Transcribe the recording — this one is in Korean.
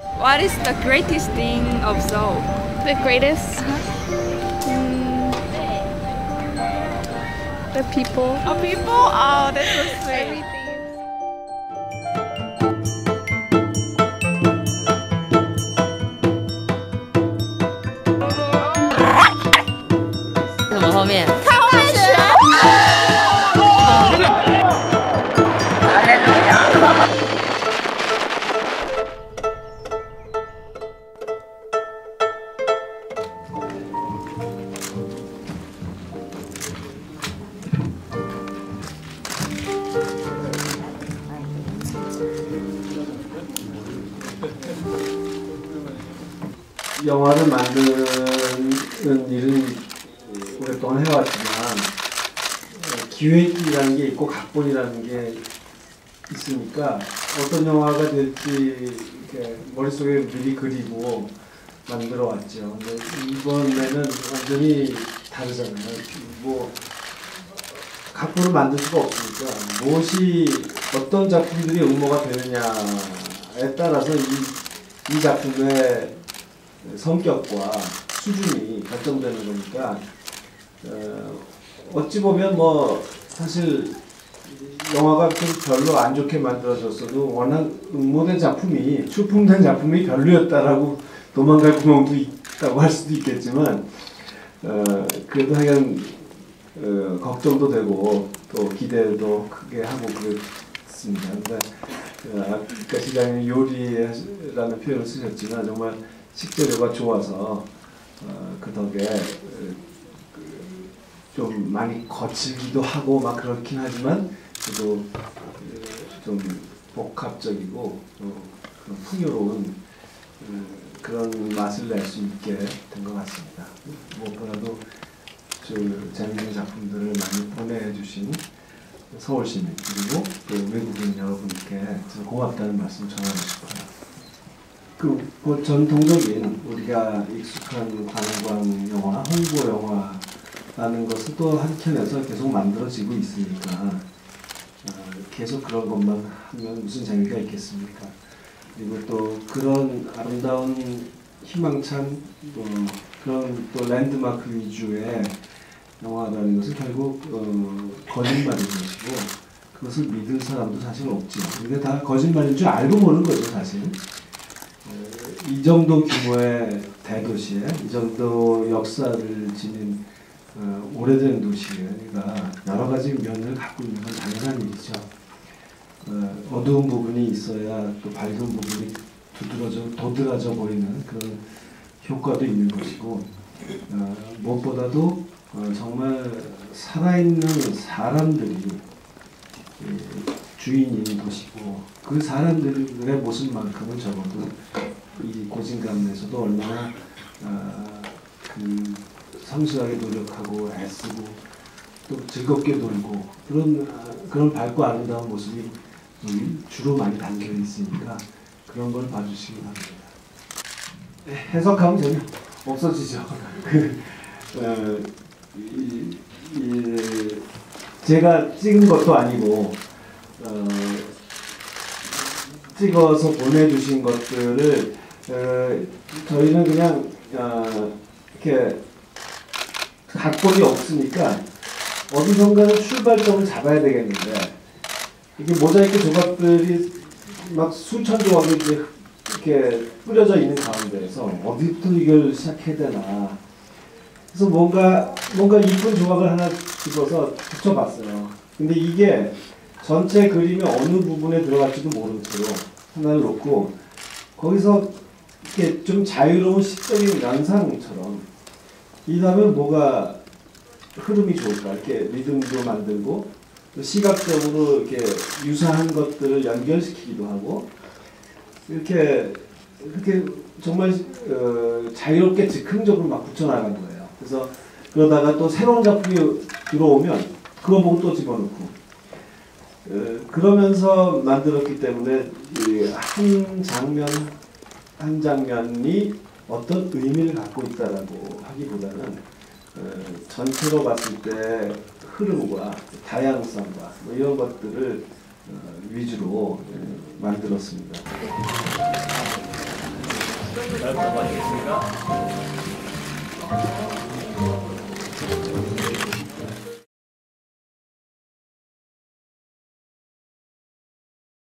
What is the greatest thing of Seoul? The greatest. Mm, the people. Oh, people? Oh, that's so sweet. Everything. 什 영화를 만드는 일은 오랫동안 해왔지만 어, 기획이라는 게 있고 각본이라는 게 있으니까 어떤 영화가 될지 머릿속에 미리 그리고 만들어 왔죠. 이번에는 완전히 다르잖아요. 뭐 각본을 만들 수가 없으니까 무엇이 어떤 작품들이 응모가 되느냐에 따라서 이, 이 작품의 성격과 수준이 결정되는 거니까 어, 어찌 보면 뭐 사실 영화가 좀 별로 안 좋게 만들어졌어도 워낙 응모된 작품이 출품된 작품이 별로였다라고 도망갈 구멍도 있다고 할 수도 있겠지만 어, 그래도 하여간 어, 걱정도 되고 또 기대도 크게 하고 그랬습니다. 근데 어, 아까 시장님 요리라는 표현을 쓰셨지만 정말 식재료가 좋아서 어, 그 덕에 어, 그, 좀 많이 거칠기도 하고 막 그렇긴 하지만 그래도 어, 좀 복합적이고 또 그런 풍요로운 어, 그런 맛을 낼 수 있게 된 것 같습니다. 무엇보다도 저 재미있는 작품들을 많이 보내주신 서울 시민 그리고 또 외국인 여러분께 저 고맙다는 말씀 전하고 싶어요. 그, 뭐 전통적인 우리가 익숙한 관광 영화, 홍보 영화라는 것은 또 한켠에서 계속 만들어지고 있으니까 어, 계속 그런 것만 하면 무슨 재미가 있겠습니까? 그리고 또 그런 아름다운 희망찬 뭐 그런 또 랜드마크 위주의 영화라는 것은 결국 어, 거짓말인 것이고 그것을 믿을 사람도 사실 없죠. 근데 다 거짓말인 줄 알고 보는 거죠, 사실. 어, 이 정도 규모의 대도시에 이 정도 역사를 지닌 어, 오래된 도시가 여러 가지 면을 갖고 있는 건 당연한 일이죠. 어, 어두운 부분이 있어야 또 밝은 부분이 두드러져 도드라져 보이는 그런 효과도 있는 것이고 어, 무엇보다도 어, 정말 살아있는 사람들이 예, 주인인 도시고 그 사람들의 모습만큼은 적어도 이 고진감에서도 얼마나 아, 그 성실하게 노력하고 애쓰고 또 즐겁게 놀고 그런 아, 그런 밝고 아름다운 모습이 주로 많이 담겨 있으니까 그런 걸 봐주시기 바랍니다. 해석하면 전혀 없어지죠. 그, 어, 이, 이, 제가 찍은 것도 아니고 어, 찍어서 보내주신 것들을 어, 저희는 그냥 어, 이렇게 각본이 없으니까 어디선가는 출발점을 잡아야 되겠는데 이게 모자이크 조각들이 막 수천 조각이 이렇게 뿌려져 있는 가운데에서 어디부터 이걸 시작해야 되나 그래서 뭔가 뭔가 이쁜 조각을 하나 집어서 붙여봤어요. 근데 이게 전체 그림의 어느 부분에 들어갈지도 채로 하나를 놓고 거기서 이렇게 좀 자유로운 시적인 연상처럼 이 다음에 뭐가 흐름이 좋을까 이렇게 리듬도 만들고 또 시각적으로 이렇게 유사한 것들을 연결시키기도 하고 이렇게 이렇게 정말 어, 자유롭게 즉흥적으로 막 붙여나간 거예요. 그래서 그러다가 또 새로운 작품이 들어오면 그거 보고 또 집어넣고 어, 그러면서 만들었기 때문에 이한 장면 한 장면이 어떤 의미를 갖고 있다라고 하기보다는 어, 전체로 봤을 때 흐름과 다양성과 뭐 이런 것들을 어, 위주로 어, 만들었습니다.